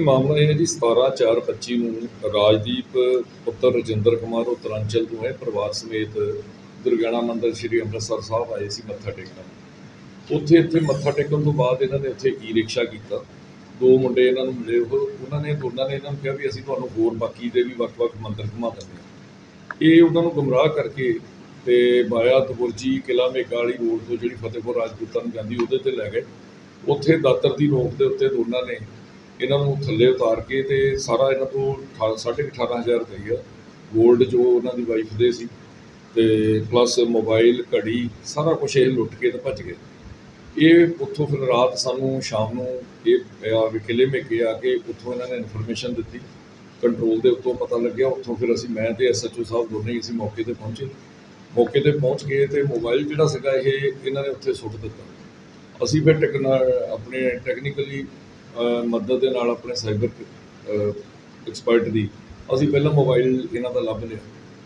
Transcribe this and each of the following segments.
ਮਾਮਲਾ ਇਹ ਮਾਮਲਾ ਇਹ ਹੈ ਜੀ 17/4/25 ਨੂੰ ਰਾਜਦੀਪ, ਪੁੱਤਰ ਰਜਿੰਦਰ ਕੁਮਾਰ, ਉਤਰਾਂਚਲ ਤੋਂ ਹੈ, ਪਰਿਵਾਰ ਸਮੇਤ ਦੁਰਗਿਆਣਾ ਮੰਦਿਰ ਸ੍ਰੀ ਅੰਮ੍ਰਿਤਸਰ ਸਾਹਿਬ ਆਏ ਸੀ ਮੱਥਾ ਟੇਕਣ। ਉੱਥੇ ਇੱਥੇ ਮੱਥਾ ਟੇਕਣ ਤੋਂ ਬਾਅਦ ਇਹਨਾਂ ਨੇ ਉੱਥੇ ਈ ਰਿਕਸ਼ਾ ਕੀਤਾ। ਦੋ ਮੁੰਡੇ ਇਹਨਾਂ ਨੂੰ ਮਿਲੇ, ਉਹ ਉਹਨਾਂ ਨੇ ਦੋਨਾਂ ਨੇ ਇਹਨਾਂ ਨੂੰ ਕਿਹਾ ਵੀ ਅਸੀਂ ਤੁਹਾਨੂੰ ਹੋਰ ਬਾਕੀ ਦੇ ਵੀ ਵੱਖ-ਵੱਖ ਮੰਦਿਰ ਘੁਮਾ ਦਿੰਦੇ ਹਾਂ। ਇਹ ਉਹਨਾਂ ਨੂੰ ਗੁੰਮਰਾਹ ਕਰਕੇ ਤੇ ਬਾਇਆ ਤਬੁਰਜੀ ਕਿਲਾ ਮੇਗਾ ਰੋਡ ਤੋਂ ਜਿਹੜੀ ਫਤਿਹਪੁਰ ਰਾਜਪੂਤਾਂ ਨੂੰ ਜਾਂਦੀ ਉਹਦੇ ਤੇ ਲੈ ਗਏ। ਉੱਥੇ ਦਾਤਰ ਦੀ ਨੋਕ ਦੇ ਉੱਤੇ ਦੋਨਾਂ ਨੇ ਇਹਨਾਂ ਨੂੰ ਥੱਲੇ ਉਤਾਰ ਕੇ ਤੇ ਸਾਰਾ ਇਹਨਾਂ ਤੋਂ ਅਠਾ- ਸਾਢੇ ਕੁ 18000 ਰੁਪਈਆ 골ਡ ਜੋ ਉਹਨਾਂ ਦੀ ਵਾਈਫ ਦੇ ਸੀ ਤੇ ਪਲੱਸ ਮੋਬਾਈਲ ਘੜੀ, ਸਾਰਾ ਕੁਝ ਇਹ ਲੁੱਟ ਕੇ ਤੇ ਭੱਜ ਗਏ। ਇਹ ਉੱਥੋਂ ਫਿਰ ਰਾਤ ਸਾਨੂੰ ਸ਼ਾਮ ਨੂੰ ਇਹ ਆ ਵਿਕਲੇ ਮੇ ਆ ਕੇ ਉੱਥੋਂ ਇਹਨਾਂ ਨੇ ਇਨਫੋਰਮੇਸ਼ਨ ਦਿੱਤੀ। ਕੰਟਰੋਲ ਦੇ ਉੱਤੋਂ ਪਤਾ ਲੱਗਿਆ, ਉੱਥੋਂ ਫਿਰ ਅਸੀਂ ਮੈਂ ਤੇ ਐਸਐਚਓ ਸਾਹਿਬ ਦੋਨੇ ਹੀ ਅਸੀਂ ਮੌਕੇ ਤੇ ਪਹੁੰਚੇ। ਮੌਕੇ ਤੇ ਪਹੁੰਚ ਗਏ ਤੇ ਮੋਬਾਈਲ ਜਿਹੜਾ ਸੀਗਾ ਇਹ ਇਹਨਾਂ ਨੇ ਉੱਥੇ ਸੁੱਟ ਦਿੱਤਾ। ਅਸੀਂ ਫਿਰ ਟੈਕਨਾ ਆਪਣੇ ਟੈਕਨੀਕਲੀ ਮਦਦ ਦੇ ਨਾਲ ਆਪਣੇ ਸਾਈਬਰ ਐਕਸਪਰਟ ਦੀ ਅਸੀਂ ਪਹਿਲਾਂ ਮੋਬਾਈਲ ਇਹਨਾਂ ਦਾ ਲੱਭ ਲਿਆ।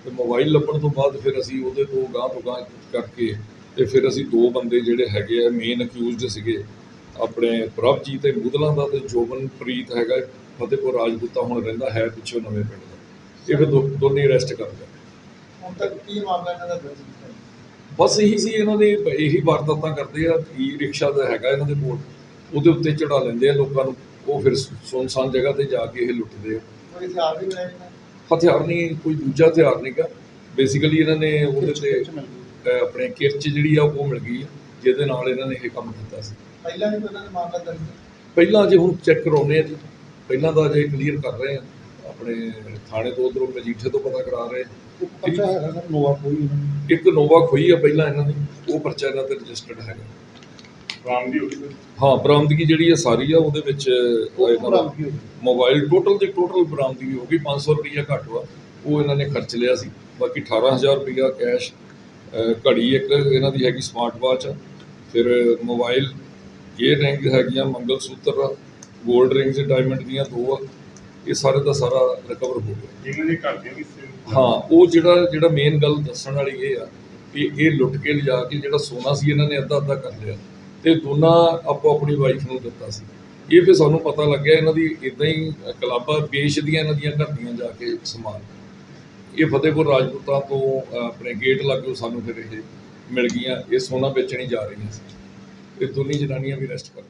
ਤੇ ਮੋਬਾਈਲ ਲੱਭਣ ਤੋਂ ਬਾਅਦ ਫਿਰ ਅਸੀਂ ਉਹਦੇ ਤੋਂ ਗਾਂਹ ਤੋਂ ਗਾਂਹ ਕਰਕੇ ਤੇ ਫਿਰ ਅਸੀਂ ਦੋ ਬੰਦੇ ਜਿਹੜੇ ਹੈਗੇ ਆ ਮੇਨ ਅਕਿਊਜ਼ਡ ਸੀਗੇ ਆਪਣੇ ਪ੍ਰਭਜੀਤ ਤੇ ਮੁਦਲਾਂ ਦਾ ਤੇ ਜੋਬਨਪ੍ਰੀਤ ਹੈਗਾ ਫਤਿਹਪੁਰ ਰਾਜਪੂਤਾ ਹੁਣ ਰਹਿੰਦਾ ਹੈ ਪਿੱਛੋਂ ਨਵੇਂ ਪਿੰਡ ਦਾ। ਇਹ ਫਿਰ ਦੋ- ਦੋਨੇ ਅਰੈਸਟ ਕਰ ਲਿਆ ਹੁਣ ਤੱਕ ਕੀ ਮਾਮਲਾ ਇਹਨਾਂ ਦਾ ਦਰਜ ਕੀਤਾ? ਹੈ? ਬਸ ਇਹੀ ਸੀ ਇਹਨਾਂ ਦੇ ਇਹੀ ਵਾਰਦਾਤਾਂ ਕਰਦੇ ਆ ਈ ਰਿਕਸ਼ਾ ਦਾ ਹੈਗਾ ਇਹਨਾਂ ਦੇ ਕੋਲ। ਉਹਦੇ ਉੱਤੇ ਚੜਾ ਲੈਂਦੇ ਆ ਲੋਕਾਂ ਨੂੰ ਉਹ ਫਿਰ ਸੁਨਸਾਨ ਜਗ੍ਹਾ ਤੇ ਜਾ ਕੇ ਇਹ ਲੁੱਟਦੇ ਆ। ਹਥਿਆਰ ਵੀ ਨੂੰ? ਨਹੀਂ ਕੋਈ ਦੂਜਾ ਹਥਿਆਰ ਨਹੀਂਗਾ ਬੇਸਿਕਲੀ ਇਹਨਾਂ ਨੇ ਉਹਦੇ ਤੇ ਆਪਣੇ ਕਿਰਚ ਜਿਹੜੀ ਆ ਉਹ ਮਿਲ ਗਈ ਜਿਹਦੇ ਨਾਲ ਇਹਨਾਂ ਨੇ ਇਹ ਕੰਮ ਕੀਤਾ ਸੀ। ਪਹਿਲਾਂ ਵੀ ਇਹਨਾਂ ਦਾ ਮਾਮਲਾ ਦਰਜ? ਪਹਿਲਾਂ ਜੇ ਹੁਣ ਚੈੱਕ ਕਰਾਉਨੇ ਆ ਜੀ। ਪਹਿਲਾਂ ਤਾਂ ਅਜੇ ਕਲੀਅਰ ਕਰ ਰਹੇ ਆ। ਆਪਣੇ ਥਾਣੇ ਤੋਂ ਉਧਰੋਂ ਮਜੀਠੇ ਤੋਂ ਪਤਾ ਕਰਾ ਰਹੇ ਪਰਚਾ ਹੈਗਾ ਨੋਵਾ ਨੂੰ? ਇੱਕ ਨੋਵਾ ਖੋਈ ਆ ਪਹਿਲਾਂ ਇਹਨਾਂ ਦੀ ਉਹ ਪਰਚਾ ਇਹਨਾਂ ਤੇ ਰਜਿਸਟਰਡ ਹੈਗਾ। ਬਰਾਮਦੀ ਹੋ ਬਰਾਮਦਗੀ ਜਿਹੜੀ ਹੈ ਸਾਰੀ ਆ ਉਹਦੇ ਵਿੱਚ ਇਹਨਾਂ ਦਾ ਬਰਾਮਦਗੀ ਹੋ ਗਈ। ਮੋਬਾਈਲ ਟੋਟਲ ਦੀ ਟੋਟਲ ਬਰਾਮਦਗੀ ਹੋ ਗਈ 500 ਰੁਪਈਆ ਘੱਟ ਵਾ ਉਹ ਇਹਨਾਂ ਨੇ ਖਰਚ ਲਿਆ ਸੀ। ਬਾਕੀ 18000 ਰੁਪਈਆ ਕੈਸ਼ ਅਹ ਘੜੀ ਇੱਕ ਇਹਨਾਂ ਦੀ ਹੈਗੀ ਸਮਾਰਟ ਵਾਚ ਆ। ਫਿਰ ਮੋਬਾਈਲ ਇਹ ਰਿੰਗ ਹੈਗੀਆਂ ਮੰਗਲ ਸੂਤਰ ਆ 골ਡ ਰਿੰਗਸ ਡਾਇਮੰਡ ਦੀਆਂ ਦੋ ਆ ਇਹ ਸਾਰੇ ਦਾ ਸਾਰਾ ਰਿਕਵਰ ਹੋ ਗਿਆ। ਇਹਨਾਂ ਦੇ ਘਰ ਦੇ ਵੀ ਸੇ ਹਾਂ ਉਹ ਜਿਹੜਾ ਜਿਹੜਾ ਮੇਨ ਗੱਲ ਦੱਸਣ ਵਾਲੀ ਇਹ ਆ ਕਿ ਇਹ ਲੁੱਟ ਕੇ ਲਿਜਾ ਕੇ ਜਿਹੜਾ ਸੋਨਾ ਸੀ ਇਹਨਾਂ ਨੇ ਅੱਧਾ ਅੱਧਾ ਕਰ ਲਿਆ। ਤੇ ਦੋਨਾਂ ਆਪੋ ਆਪਣੀ ਵਾਈਫ ਨੂੰ ਦਿੱਤਾ ਸੀ। ਇਹ ਫਿਰ ਸਾਨੂੰ ਪਤਾ ਲੱਗਿਆ ਇਹਨਾਂ ਦੀ ਇਦਾਂ ਹੀ ਕਲਾਬਾਂ ਵੇਚਦੀਆਂ ਇਹਨਾਂ ਦੀਆਂ ਘਰਦੀਆਂ ਜਾ ਕੇ ਸਮਾਨ। ਇਹ ਫਤਿਹਪੁਰ ਰਾਜਪੂਤਾਂ ਤੋਂ ਆਪਣੇ ਗੇਟ ਲਾਗੋਂ ਸਾਨੂੰ ਫਿਰ ਇਹ ਮਿਲ ਗਈਆਂ, ਇਹ ਸੋਨਾ ਵੇਚਣੀ ਜਾ ਰਹੀਆਂ ਸੀ। ਇਹ ਦੋਨੀ ਜਨਾਨੀਆਂ ਵੀ ਅਰੈਸਟ ਕਰ